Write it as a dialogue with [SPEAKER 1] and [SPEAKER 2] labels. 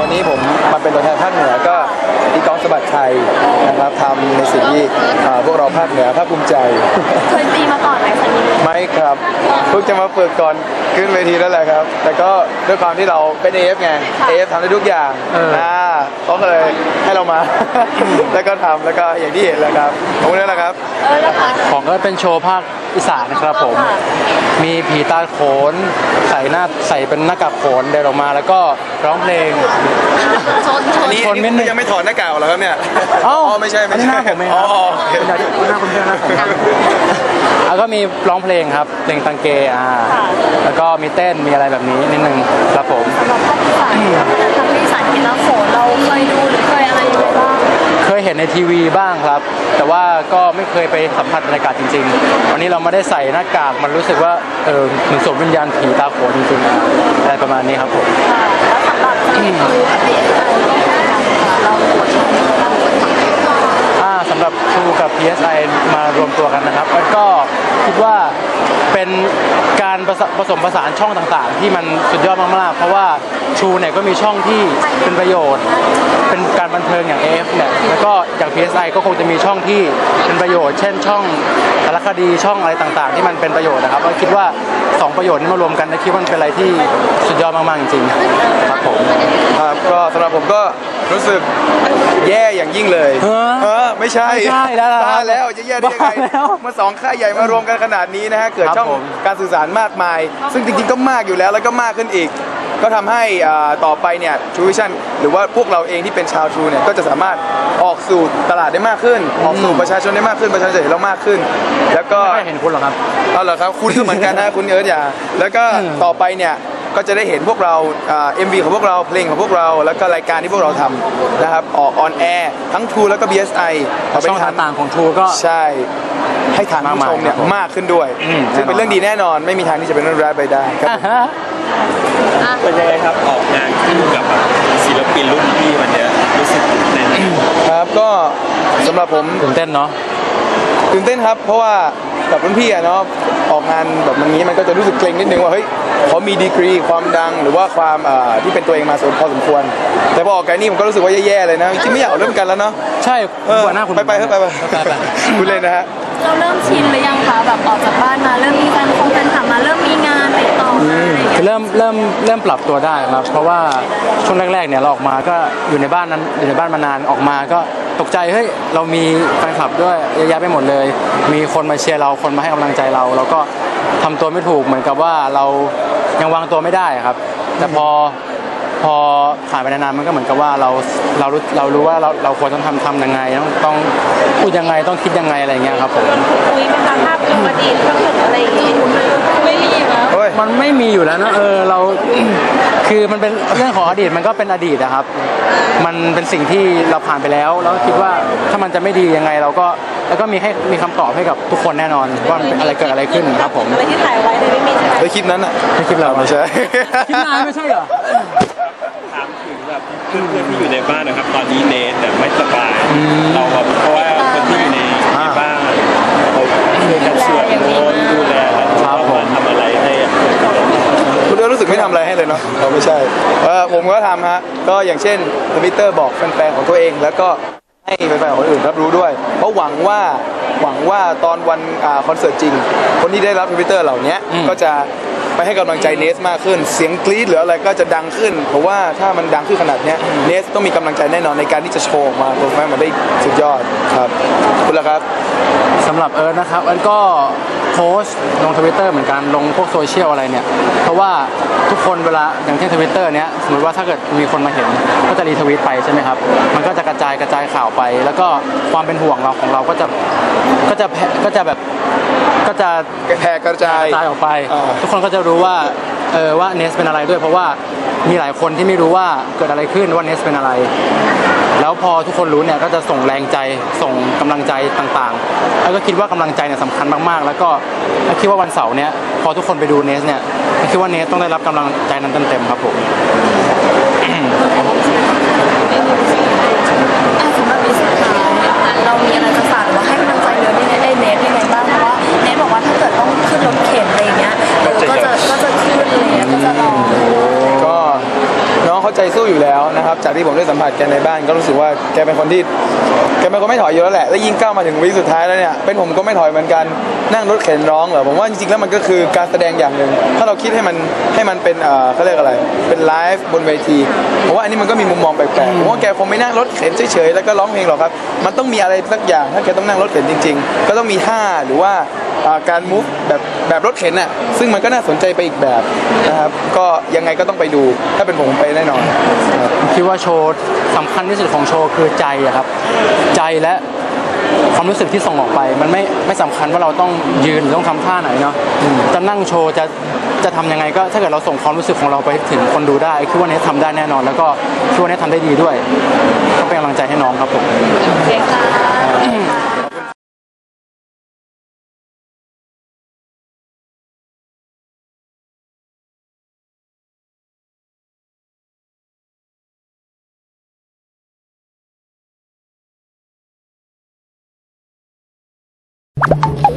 [SPEAKER 1] วันนี้ผมมาเป็นตัวแทนภาคเหนือก็พี่ก้องสบัดชัยนะครับทำในสิ่งที่พวกเราภาคเหนือภาคภูมิใจ
[SPEAKER 2] เคยตีมาก่อนไหมคันนิษ
[SPEAKER 1] ไม่ครับเพิ่งจะมาฝึกก่อนขึ้นเวทีแล้วแหละครับ แต่ก็ด้วยความที่เราเป็นเอฟไงเอฟทำได้ทุกอย่าง
[SPEAKER 3] เอ่า
[SPEAKER 1] เขาก็เลยให้เรามา แล้วก็ทำแล้วก็อย่างที่เห็นแหละครับขอบคุณแล้วะครับ
[SPEAKER 3] ของก็เป็นโชว์ภาคอีสานนะครับผม มีผีตาโขน ใส่หน้าใส่เป็นหน้ากากโขนเดินออกมา แล้วก็ร้องเพลง
[SPEAKER 2] ชนชน
[SPEAKER 1] นี่
[SPEAKER 3] คนไม่
[SPEAKER 1] นี่ยังไม่ถอดหน้ากากเหรอครับเนี่ย
[SPEAKER 3] เอ้า
[SPEAKER 1] อ๋อไม่ใช่ไม่
[SPEAKER 3] อันนี้
[SPEAKER 1] ใช่
[SPEAKER 3] หน้าผมเอง
[SPEAKER 1] อ๋
[SPEAKER 3] ค
[SPEAKER 1] อ
[SPEAKER 3] รับ
[SPEAKER 1] โอเค
[SPEAKER 3] หน้าหน้าคุณเพื่อนหน้าผมแล้วก็มีร้องเพลงครับเพลงตังเกอ่าแล้วก็มีเต้นมีอะไรแบบนี้นิดนึงครับผม
[SPEAKER 2] สำหรับภาคอีสานเนี่ยทางที่อีสานกินแล้วโขนเราเคยดูหรือเคยอะไรยังไงบ้าง
[SPEAKER 3] เคยเห็นในทีวีบ้างครับ แต่ว่าก็ไม่เคยไปสัมผัสบรรยากาศจริงๆ วันนี้เราไม่ได้ใส่หน้ากากมันรู้สึกว่าเออเหมือนสวมวิญญาณผีตาโขนจริงๆอะอะไรประมาณนี้ครับผม
[SPEAKER 2] ค่ะแล้วสำหรับที่คื อ่า
[SPEAKER 3] สำหรับ True กับ PSI มารวมตัวกันนะครับก็คิดว่าเป็นการผสผสมผสานช่องต่างๆ ที่มันสุดยอดมากๆ เพราะว่า True เนี่ยก็มีช่องที่เป็นประโยชน์ เป็นการบันเทิงอย่าง AF เนี่ยแล้วก็อย่าง PSI ก็คงจะมีช่องที่เป็นประโยชน์ เช่นช่องสารคดีช่องอะไรต่างๆ ที่มันเป็นประโยชน์นะครับก็คิดว่า สองประโยชน์นี้มารวมกันนะคิดว่ามันเป็นอะไรที่สุดยอดมากๆจริงๆครับผม
[SPEAKER 1] ครับก็สำหรับผมก็รู้สึกแย่อย่างยิ่งเลย
[SPEAKER 3] ฮะ
[SPEAKER 1] เออไม่ใช่
[SPEAKER 3] ไม่ใช่แล้วล่ะ
[SPEAKER 1] บ้าแล้วจะแย่ได้ยังไง
[SPEAKER 3] บ้าแล้ว
[SPEAKER 1] เมื่อสองค่ายใหญ่มารวมกันขนาดนี้นะฮะเกิด
[SPEAKER 3] ครับ
[SPEAKER 1] ช่อง
[SPEAKER 3] ผม
[SPEAKER 1] การสื่อสารมากมาย ซึ่งจริงๆก็มากอยู่แล้วแล้วก็มากขึ้นอีก ก็ทำให้อ่าต่อไปเนี่ย True Vision หรือว่าพวกเราเองที่เป็นชาว True เนี่ยก็จะสามารถออกสู่ตลาดได้มากขึ้น ออกสู่ประชาชนได้มากขึ้นประชาชนจะเห็นเรามากขึ้น แล้วก็
[SPEAKER 3] ไม่เห็นคุณหรอกครับ
[SPEAKER 1] เอาเหรอครับคุณก็เหมือนกันนะคุณเอิร์ธอย่าแล้วก็ต่อไปเนี่ยก็จะได้เห็นพวกเราเอ็มวีของพวกเราเพลงของพวกเรา แล้วก็รายการที่พวกเราทำนะครับออกออนแอร์ทั้ง True แล้วก็ BSI เอาไป
[SPEAKER 3] ช่อง
[SPEAKER 1] ทำ
[SPEAKER 3] ต่างๆของ True ก็
[SPEAKER 1] ใช่ให้ฐานผู้ชมเนี่ย
[SPEAKER 3] มากมายครับผม
[SPEAKER 1] มากขึ้นด้วย
[SPEAKER 3] อืม
[SPEAKER 1] ซึ่งเป็น
[SPEAKER 3] แน่นอน
[SPEAKER 1] เรื่องดีแน่นอนไม่มีทางที่จะเป็นเรื่องร้ายไปได้ครับ
[SPEAKER 3] อ่าฮะ
[SPEAKER 4] เป็นยังไงครับออกงานคู่กับแบบศิลปินรุ่นพี่วันเนี้ยรู้สึกตื่นเต้นไหม
[SPEAKER 1] ครับก็สำหรับผม
[SPEAKER 3] ตื่นเต้นเนาะ
[SPEAKER 1] ตื่นเต้นครับ เพราะว่ากับรุ่นพี่อะเนาะออกงานแบบนี้มันก็จะรู้สึกเกรงนิดนึงว่าเฮ้ยเขามีดีกรีความดังหรือว่าความเอ่อที่เป็นตัวเองมาพอสมควร แต่พอออกงานนี่ผมก็รู้สึกว่าแย่ๆเลยนะจริงๆไม่อยากเอาเริ่มกันแล้วเนาะ
[SPEAKER 3] ใช่
[SPEAKER 1] เออ
[SPEAKER 3] หัวหน้าคุณ
[SPEAKER 1] ไปไปๆไปไป
[SPEAKER 3] ไปไป
[SPEAKER 1] คุณเล่นนะฮะ
[SPEAKER 2] เราเริ่มชินหรือยังคะแบบออกจากบ้านมาเริ่มมีแฟนคงแฟนคลับมาเริ่มมี
[SPEAKER 3] คื
[SPEAKER 2] เงี้
[SPEAKER 3] อเริ่มเริ่มเริ่มปรับตัวได้ครับ เพราะว่าช่วงแรกๆเนี่ยเราออกมาก็อยู่ในบ้านนั้นอยู่ในบ้านมานานออกมาก็ตกใจเฮ้ยเรามีแฟนคลับด้วยเยอะแยะไปหมดเลย มีคนมาเชียร์เราคนมาให้กำลังใจเราเราก็ทำตัวไม่ถูกเหมือนกับว่าเรายังวางตัวไม่ได้ครับ แต่พอพอผ่านไปนานๆมันก็เหมือนกับว่าเราเรารู้เรารู้ว่าเราเราควรต้องทำทำยังไงต้องต้องพูดยังไงต้องคิดยังไงอะไรเงี้ยครับผม
[SPEAKER 2] คุยไหมคะภาพอดีตภาพถึงอะไรอย่างงี้ไม่มีแล้ว
[SPEAKER 1] โอ้ย
[SPEAKER 3] มันไม่มีอยู่แล้วนะเออเราคือมันเป็นเรื่องของอดีตมันก็เป็นอดีตนะครับ มันเป็นสิ่งที่เราผ่านไปแล้วแล้วก็คิดว่าถ้ามันจะไม่ดียังไงเราก็แล้วก็มีให้มีคำตอบให้กับทุกคนแน่นอนว่ามันอะไรเกิดอะไรขึ้นครับผม
[SPEAKER 2] อะไรที่ถ่ายไว้เลยไม่มีใช่ไหม
[SPEAKER 1] ได้คลิปนั้นอะ
[SPEAKER 3] ไม่คิดเรา
[SPEAKER 1] ไม่ใช่
[SPEAKER 3] คิดนานไม่ใช่เหรอ
[SPEAKER 4] ถามถึงแบบเพื่อนๆที่อยู่ในบ้านนะครับ ตอนนี้เนทเนี่ยไม่สบาย เราแบบเพราะว่าคนที่อยู่ในในบ้านเขาช่วยกันสวดมนต์ดูแลแล้วเรามาทำอะไรให้อะ
[SPEAKER 1] ก็รู้สึกไม่ทำอะไรให้เลยเนาะเราไม่ใช่เออผมก็ทำฮะก็อย่างเช่นทวิตเตอร์บอกแฟนๆของตัวเอง แล้วก็ให้แฟนๆของคนอื่นรับรู้ด้วย เพราะหวังว่าหวังว่าตอนวันอ่าคอนเสิร์ตจริง คนที่ได้รับทวิตเตอร์เหล่านี้ก็จะ ไปให้กำลังใจเนสมากขึ้น เสียงกรี๊ดหรืออะไรก็จะดังขึ้น เพราะว่าถ้ามันดังขึ้นขนาดเนี้ยเนสต้องมีกำลังใจแน่นอนในการที่จะโชว์ออกมาโปรแกรมมันได้สุดยอดครับคุณละครับ
[SPEAKER 3] สำหรับเอิร์ธนะครับเอิร์ธก็โพสต์ลงทวิตเตอร์เหมือนกันลงพวกโซเชียลอะไรเนี่ย เพราะว่าทุกคนเวลาอย่างเช่นทวิตเตอร์เนี้ยสมมติว่าถ้าเกิดมีคนมาเห็นก็จะรีทวิตไปใช่ไหมครับ มันก็จะกระจายกระจายข่าวไป แล้วก็ความเป็นห่วงเราของเราก็จะก็จะแผ่ก็จะแบบก็จะ
[SPEAKER 1] แพร่กระจาย
[SPEAKER 3] กระจายออกไป
[SPEAKER 1] อ่า
[SPEAKER 3] ทุกคนก็จะรู้ว่าเออว่าเนสเป็นอะไรด้วยเพราะว่ามีหลายคนที่ไม่รู้ว่าเกิดอะไรขึ้นว่าเนสเป็นอะไร แล้วพอทุกคนรู้เนี่ยก็จะส่งแรงใจส่งกำลังใจต่างๆ แล้วก็คิดว่ากำลังใจเนี่ยสำคัญมากๆ แล้วก็คิดว่าวันเสาร์เนี่ยพอทุกคนไปดูเนสเนี่ยคิดว่าเนสต้องได้รับกำลังใจนั้นเต็มๆครับผม
[SPEAKER 2] อะสำหรับดิสนีย์เรามีอะไรจะฝากหรือว่าให้กำลังใจเนทยังไงไอ้เนทยังไงบ้างเพราะว่าเนทบอกว่าถ้าเกิดต้องขึ้นรถเข็นอะไรอย่างเงี้ยเออก็จะก็จะขึ้นอะไรอย่างเงี้ยก็จะลอง
[SPEAKER 1] ก็น้องเขาใจากที่ผมได้สัมผัสแกในบ้านก็รู้สึกว่าแกเป็นคนที่แกเป็นคนไม่ถอยอยู่แล้วแหละ แล้วยิ่งก้าวมาถึงวิสุดท้ายแล้วเนี่ย เป็นผมก็ไม่ถอยเหมือนกัน นั่งรถเข็นร้องเหรอ ผมว่าจริงๆแล้วมันก็คือการแสดงอย่างหนึ่ง ถ้าเราคิดให้มันให้มันเป็นเอ่อเขาเรียกอะไร เป็นไลฟ์บนเวที ผมว่าอันนี้มันก็มีมุมมองแปลกๆ ผมว่าแกคงไม่นั่งรถเข็นเฉยๆ แล้วก็ร้องเพลงหรอกครับ มันต้องมีอะไรสักอย่าง ถ้าแกต้องนั่งรถเข็นจริง ๆ ก็ต้องมีท่าหรือว่า อ่าการมูฟแบบแบบรถเข็นน่ะซึ่งมันก็น่าสนใจไปอีกแบบนะครับก็ยังไงก็ต้องไปดูถ้าเป็นผมผมไปแน่นอนครับ
[SPEAKER 3] คิดว่าโชว์สำคัญที่สุดของโชว์คือใจอะครับ ใจและความรู้สึกที่ส่งออกไป มันไม่ไม่สำคัญว่าเราต้องยืนหรือต้องทำท่าไหนเนาะจะนั่งโชว์จะจะทำยังไงก็ถ้าเกิดเราส่งความรู้สึกของเราไปถึงคนดูได้คิดว่าเนททำได้แน่นอน แล้วก็คิดว่าเนททำได้ดีด้วยก็เป็นกำลังใจให้น้องครับผม
[SPEAKER 5] Thank you.